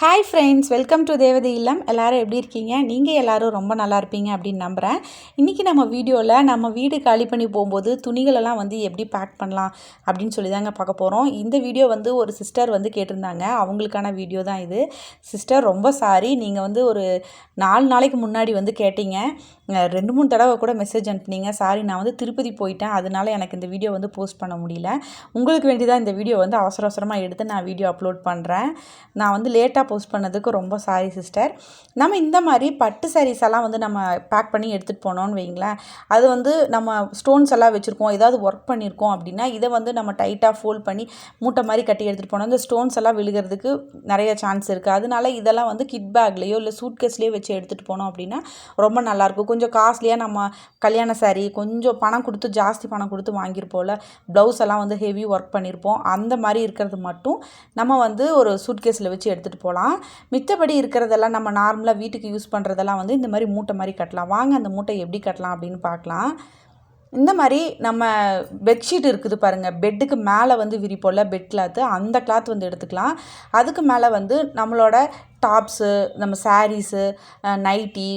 Hi friends welcome to தேவதை இல்லம் எல்லோரும் எப்படி இருக்கீங்க? நீங்கள் எல்லாரும் ரொம்ப நல்லா இருப்பீங்க அப்படின்னு நம்புகிறேன் இன்றைக்கி நம்ம வீடியோவில் நம்ம வீடு காலி பண்ணி போகும்போது துணிகளெல்லாம் வந்து எப்படி பேக் பண்ணலாம் அப்படின்னு சொல்லி தாங்க பார்க்க போகிறோம் இந்த வீடியோ வந்து ஒரு சிஸ்டர் வந்து கேட்டிருந்தாங்க. அவங்களுக்கான வீடியோ தான் இது. சிஸ்டர் ரொம்ப சாரி நீங்கள் வந்து ஒரு நாலு நாளைக்கு முன்னாடி வந்து கேட்டீங்க. ரெண்டு மூணு தடவை கூட மெசேஜ் அனுப்புனீங்க. சாரி நான் வந்து திருப்பதி போயிட்டேன். அதனால எனக்கு இந்த வீடியோ வந்து போஸ்ட் பண்ண முடியல. உங்களுக்கு வேண்டிதான் இந்த வீடியோ வந்து அவசர அவசரமாக எடுத்து நான் வீடியோ அப்லோட் பண்ணுறேன் நான் வந்து லேட்டாக போஸ்ட் பண்ணதுக்கு ரொம்ப சாரி சிஸ்டர் நம்ம இந்த மாதிரி பட்டு சாரீஸ் எல்லாம் வந்து நம்ம பேக் பண்ணி எடுத்துகிட்டு போனோம்னு வைங்களேன். அது வந்து நம்ம ஸ்டோன்ஸ் எல்லாம் வச்சுருக்கோம். ஏதாவது ஒர்க் பண்ணியிருக்கோம் அப்படின்னா இதை வந்து நம்ம டைட்டாக ஃபோல்ட் பண்ணி மூட்டை மாதிரி கட்டி எடுத்துகிட்டு போனோம். இந்த ஸ்டோன்ஸ் எல்லாம் விழுகிறதுக்கு நிறைய சான்ஸ் இருக்குது அதனால இதெல்லாம் வந்து கிட் பேக்லேயோ இல்லை சூட்கேஸ்லேயோ வச்சு எடுத்துகிட்டு போனோம் அப்படின்னா ரொம்ப நல்லாயிருக்கும் கொஞ்சம் காஸ்ட்லியாக நம்ம கல்யாண சாரீ கொஞ்சம் பணம் கொடுத்து ஜாஸ்தி பணம் கொடுத்து வாங்கியிருப்போம்ல ப்ளவுஸ் எல்லாம் வந்து ஹெவி ஒர்க் பண்ணியிருப்போம். அந்த மாதிரி இருக்கிறது மட்டும் நம்ம வந்து ஒரு சூட்கேஸில் வச்சு எடுத்துகிட்டு போகலாம். மித்தபடி இருக்கிறதெல்லாம் நம்ம நார்மலாக வீட்டுக்கு யூஸ் பண்ணுறதெல்லாம் வந்து இந்த மாதிரி மூட்டை மாதிரி கட்டலாம். வாங்க அந்த மூட்டை எப்படி கட்டலாம் அப்படின்னு பார்க்கலாம். இந்த மாதிரி நம்ம பெட்ஷீட் இருக்குது பாருங்கள் பெட்டுக்கு மேலே வந்து விரிப்போம்ல பெட் கிளாத்து அந்த கிளாத் வந்து எடுத்துக்கலாம். அதுக்கு மேலே வந்து நம்மளோட டாப்ஸு நம்ம சாரீஸு நைட்டி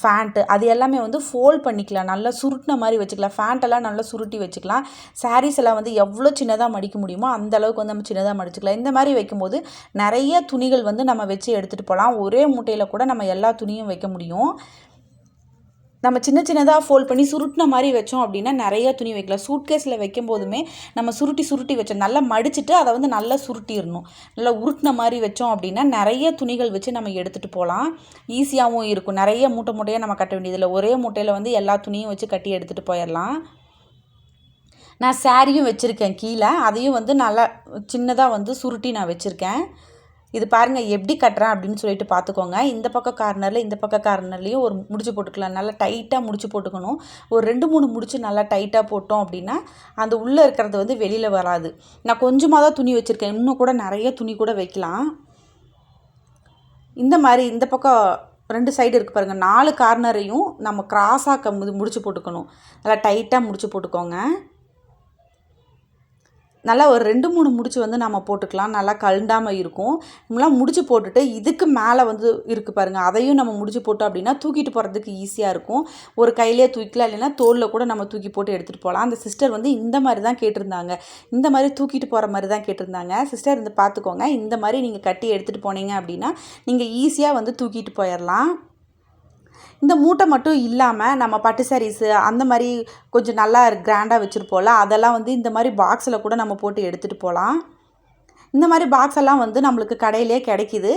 ஃபேண்ட்டு அது எல்லாமே வந்து ஃபோல்ட் பண்ணிக்கலாம். நல்லா சுருட்டின மாதிரி வச்சுக்கலாம். ஃபேண்ட்டெல்லாம் நல்லா சுருட்டி வச்சுக்கலாம். சாரீஸ் எல்லாம் வந்து எவ்வளோ சின்னதாக மடிக்க முடியுமோ அந்த அளவுக்கு வந்து நம்ம சின்னதாக மடிச்சுக்கலாம். இந்த மாதிரி வைக்கும்போது நிறைய துணிகள் வந்து நம்ம வச்சு எடுத்துகிட்டு போகலாம். ஒரே மூட்டையில் கூட நம்ம எல்லா துணியும் வைக்க முடியும். நம்ம சின்ன சின்னதாக ஃபோல்ட் பண்ணி சுருட்டின மாதிரி வச்சோம் அப்படின்னா நிறைய துணி வைக்கலாம். சூட்கேஸில் வைக்கும் போதுமே நம்ம சுருட்டி சுருட்டி வச்சோம் நல்லா மடிச்சுட்டு அதை வந்து நல்லா சுருட்டிடணும். நல்லா உருட்டின மாதிரி வச்சோம் அப்படின்னா நிறைய துணிகள் வச்சு நம்ம எடுத்துகிட்டு போகலாம். ஈஸியாகவும் இருக்கும். நிறைய மூட்டை மூட்டையாக நம்ம கட்ட வேண்டியதில்லை. ஒரே மூட்டையில் வந்து எல்லா துணியும் வச்சு கட்டி எடுத்துகிட்டு போயிடலாம். நான் சாரியும் வச்சுருக்கேன் கீழே. அதையும் வந்து நல்லா சின்னதாக வந்து சுருட்டி நான் வச்சுருக்கேன். இது பாருங்கள் எப்படி கட்டுறேன் அப்படின்னு சொல்லிட்டு பார்த்துக்கோங்க. இந்த பக்கம் கார்னரில் இந்த பக்கம் கார்னர்லேயும் ஒரு முடிச்சு போட்டுக்கலாம். நல்லா டைட்டாக முடிச்சு போட்டுக்கணும். ஒரு ரெண்டு மூணு முடிச்சு நல்லா டைட்டாக போட்டோம் அப்படின்னா அந்த உள்ளே இருக்கிறது வந்து வெளியில் வராது. நான் கொஞ்சமாக தான் துணி வச்சுருக்கேன். இன்னும் கூட நிறைய துணி கூட வைக்கலாம். இந்த மாதிரி இந்த பக்கம் ரெண்டு சைடு இருக்குது பாருங்கள் நாலு கார்னரையும் நம்ம கிராஸாக முடிச்சு போட்டுக்கணும். நல்லா டைட்டாக முடிச்சு போட்டுக்கோங்க. நல்லா ஒரு ரெண்டு மூணு முடிச்சு வந்து நம்ம போட்டுக்கலாம். நல்லா கழுண்டாமல் இருக்கும். நம்மளாம் முடிச்சு போட்டுட்டு இதுக்கு மேலே வந்து இருக்குது பாருங்கள் அதையும் நம்ம முடிச்சு போட்டோம் அப்படின்னா தூக்கிட்டு போகிறதுக்கு ஈஸியாக இருக்கும். ஒரு கையிலே தூக்கிக்கலாம் இல்லைன்னா தோலில் கூட நம்ம தூக்கி போட்டு எடுத்துகிட்டு போகலாம் அந்த சிஸ்டர் வந்து இந்த மாதிரி தான் கேட்டிருந்தாங்க. இந்த மாதிரி தூக்கிட்டு போகிற மாதிரி தான் கேட்டிருந்தாங்க. சிஸ்டர் இந்த பார்த்துக்கோங்க இந்த மாதிரி நீங்கள் கட்டி எடுத்துகிட்டு போனீங்க அப்படின்னா நீங்கள் ஈஸியாக வந்து தூக்கிட்டு போயிடலாம் இந்த மூட்டை மட்டும் இல்லாமல் நம்ம பட்டு சாரீஸு அந்த மாதிரி கொஞ்சம் நல்லா கிராண்டாக வச்சுருப்போம்ல அதெல்லாம் வந்து இந்த மாதிரி பாக்ஸில் கூட நம்ம போட்டு எடுத்துகிட்டு போகலாம் இந்த மாதிரி பாக்ஸ் எல்லாம் வந்து நம்மளுக்கு கடையிலே கிடைக்கிது.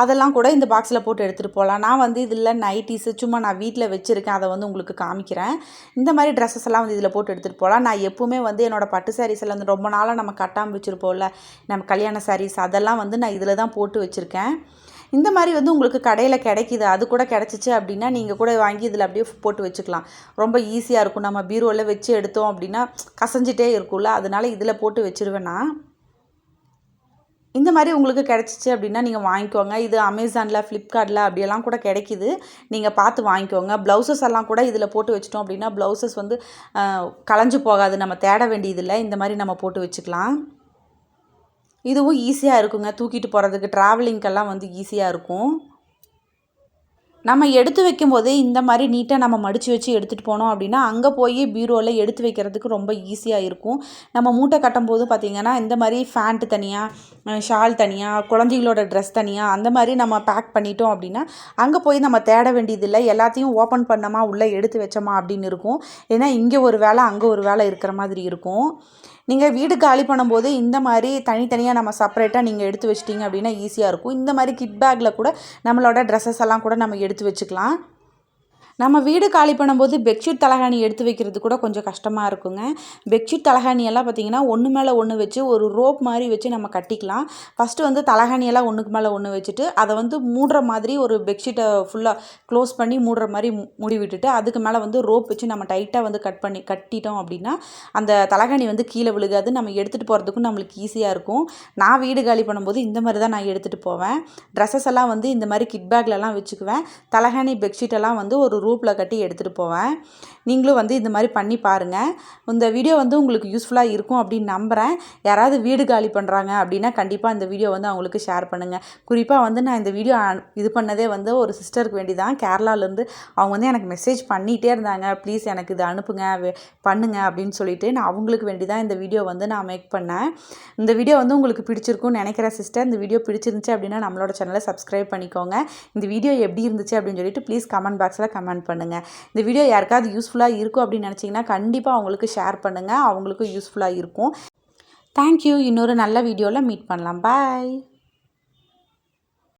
அதெல்லாம் கூட இந்த பாக்ஸில் போட்டு எடுத்துகிட்டு போகலாம் நான் வந்து இதில் நைட்டிஸு சும்மா நான் வீட்டில் வச்சுருக்கேன். அதை வந்து உங்களுக்கு காமிக்கிறேன். இந்த மாதிரி ட்ரெஸ்ஸஸ் எல்லாம் வந்து இதில் போட்டு எடுத்துகிட்டு போகலாம் நான் எப்போவுமே வந்து என்னோடய பட்டு சாரீஸ் எல்லாம் வந்து ரொம்ப நாளாக நம்ம கட்டாமல் வச்சுருப்போம்ல நம்ம கல்யாண சாரீஸ் அதெல்லாம் வந்து நான் இதில் தான் போட்டு வச்சுருக்கேன். இந்த மாதிரி வந்து உங்களுக்கு கடையில் கிடைக்கிது அது கூட கிடச்சிச்சு அப்படின்னா நீங்கள் கூட வாங்கி இதில் அப்படியே போட்டு வச்சுக்கலாம். ரொம்ப ஈஸியாக இருக்கும். நம்ம பீரோவில் வச்சு எடுத்தோம் அப்படின்னா கசஞ்சிட்டே இருக்கும்ல. அதனால் இதில் போட்டு வச்சுருவேன்னா இந்த மாதிரி உங்களுக்கு கிடச்சிச்சு அப்படின்னா நீங்கள் வாங்கிக்கோங்க. இது அமேசானில் ஃப்ளிப்கார்ட்டில் அப்படியெல்லாம் கூட கிடைக்கிது. நீங்கள் பார்த்து வாங்கிக்கோங்க. ப்ளவுசஸ் எல்லாம் கூட இதில் போட்டு வச்சிட்டோம் அப்படின்னா ப்ளவுசஸ் வந்து களைஞ்சு போகாது. நம்ம தேட வேண்டியதில்லை. இந்த மாதிரி நம்ம போட்டு வச்சுக்கலாம். இதுவும் ஈஸியாக இருக்குங்க. தூக்கிட்டு போகிறதுக்கு ட்ராவலிங்க்கெல்லாம் வந்து ஈஸியாக இருக்கும். நம்ம எடுத்து வைக்கும்போதே இந்த மாதிரி நீட்டாக நம்ம மடித்து வச்சு எடுத்துகிட்டு போனோம் அப்படின்னா அங்கே போய் பீரோவில் எடுத்து வைக்கிறதுக்கு ரொம்ப ஈஸியாக இருக்கும். நம்ம மூட்டை கட்டும்போது பார்த்திங்கன்னா இந்த மாதிரி ஃபேண்ட்டு தனியாக ஷால் தனியாக குழந்தைகளோட ட்ரெஸ் தனியாக அந்த மாதிரி நம்ம பேக் பண்ணிட்டோம் அப்படின்னா அங்கே போய் நம்ம தேட வேண்டியதில்லை. எல்லாத்தையும் ஓப்பன் பண்ணோமா உள்ளே எடுத்து வச்சோமா அப்படின்னு இருக்கும். ஏன்னா இங்கே ஒரு வேலை அங்கே ஒரு வேலை இருக்கிற மாதிரி இருக்கும். நீங்கள் வீடு காலி பண்ணும்போது இந்த மாதிரி தனித்தனியாக நம்ம செப்பரேட்டாக நீங்கள் எடுத்து வச்சிட்டிங்க அப்படின்னா ஈஸியாக இருக்கும். இந்த மாதிரி கிட் பேக்கில் கூட நம்மளோட ட்ரெஸ்ஸஸ் எல்லாம் கூட நம்ம எடுத்து வச்சுக்கலாம். நம்ம வீடு காலி பண்ணும்போது பெட்ஷீட் தலகாணி எடுத்து வைக்கிறது கூட கொஞ்சம் கஷ்டமாக இருக்குங்க. பெட்ஷீட் தலகாணி எல்லாம் பார்த்திங்கன்னா ஒன்று மேலே ஒன்று வச்சு ஒரு ரோப் மாதிரி வச்சு நம்ம கட்டிக்கலாம். ஃபஸ்ட்டு வந்து தலகாணியெல்லாம் ஒன்றுக்கு மேலே ஒன்று வச்சுட்டு அதை வந்து மூடுற மாதிரி ஒரு பெட்ஷீட்டை ஃபுல்லாக க்ளோஸ் பண்ணி மூடுற மாதிரி மூடி விட்டுட்டு அதுக்கு மேலே வந்து ரோப் வச்சு நம்ம டைட்டாக வந்து கட் பண்ணி கட்டிட்டோம் அப்படின்னா அந்த தலகாணி வந்து கீழே விழுகாது. நம்ம எடுத்துகிட்டு போகிறதுக்கும் நம்மளுக்கு ஈஸியாக இருக்கும். நான் வீடு காலி பண்ணும்போது இந்த மாதிரி தான் நான் எடுத்துகிட்டு போவேன். ட்ரெஸ்ஸஸ் எல்லாம் வந்து இந்த மாதிரி கிட் பேக்லலாம் வச்சுக்குவேன். தலகாணி பெட்ஷீட்டெல்லாம் வந்து ஒரு ரூப்பில் கட்டி எடுத்துகிட்டு போவேன். நீங்களும் வந்து இந்த மாதிரி பண்ணி பாருங்கள் இந்த வீடியோ வந்து உங்களுக்கு யூஸ்ஃபுல்லாக இருக்கும் அப்படின்னு நம்புகிறேன் யாராவது வீடு காலி பண்ணுறாங்க அப்படின்னா கண்டிப்பாக இந்த வீடியோ வந்து அவங்களுக்கு ஷேர் பண்ணுங்கள் குறிப்பாக வந்து நான் இந்த வீடியோ இது பண்ணதே வந்து ஒரு சிஸ்டருக்கு வேண்டி தான் கேரளாவிலேருந்து அவங்க வந்து எனக்கு மெசேஜ் பண்ணிகிட்டே இருந்தாங்க. ப்ளீஸ் எனக்கு இது அனுப்புங்க. பண்ணுங்கள் பண்ணுங்க. அப்படின்னு சொல்லிட்டு நான் அவங்களுக்கு வேண்டி தான் இந்த வீடியோ வந்து நான் மேக் பண்ணேன். இந்த வீடியோ வந்து உங்களுக்கு பிடிச்சிருக்கும்னு நினைக்கிறேன் சிஸ்டர் இந்த வீடியோ பிடிச்சிருந்துச்சு அப்படின்னா நம்மளோட சேனலை சப்ஸ்கிரைப் பண்ணிக்கோங்க. இந்த வீடியோ எப்படி இருந்துச்சு அப்படின்னு சொல்லிட்டு ப்ளீஸ் கமெண்ட் பாக்ஸில் கமெண்ட் பண்ணுங்கள் இந்த வீடியோ யாருக்காவது யூஸ்ஃபுல்லாக இருக்கும் அப்படின்னு நினச்சிங்கன்னா கண்டிப்பாக அவங்களுக்கு ஷேர் பண்ணுங்கள் அவங்களுக்கும் யூஸ்ஃபுல்லாக இருக்கும். தேங்க்யூ இன்னொரு நல்ல வீடியோவில் மீட் பண்ணலாம். பாய்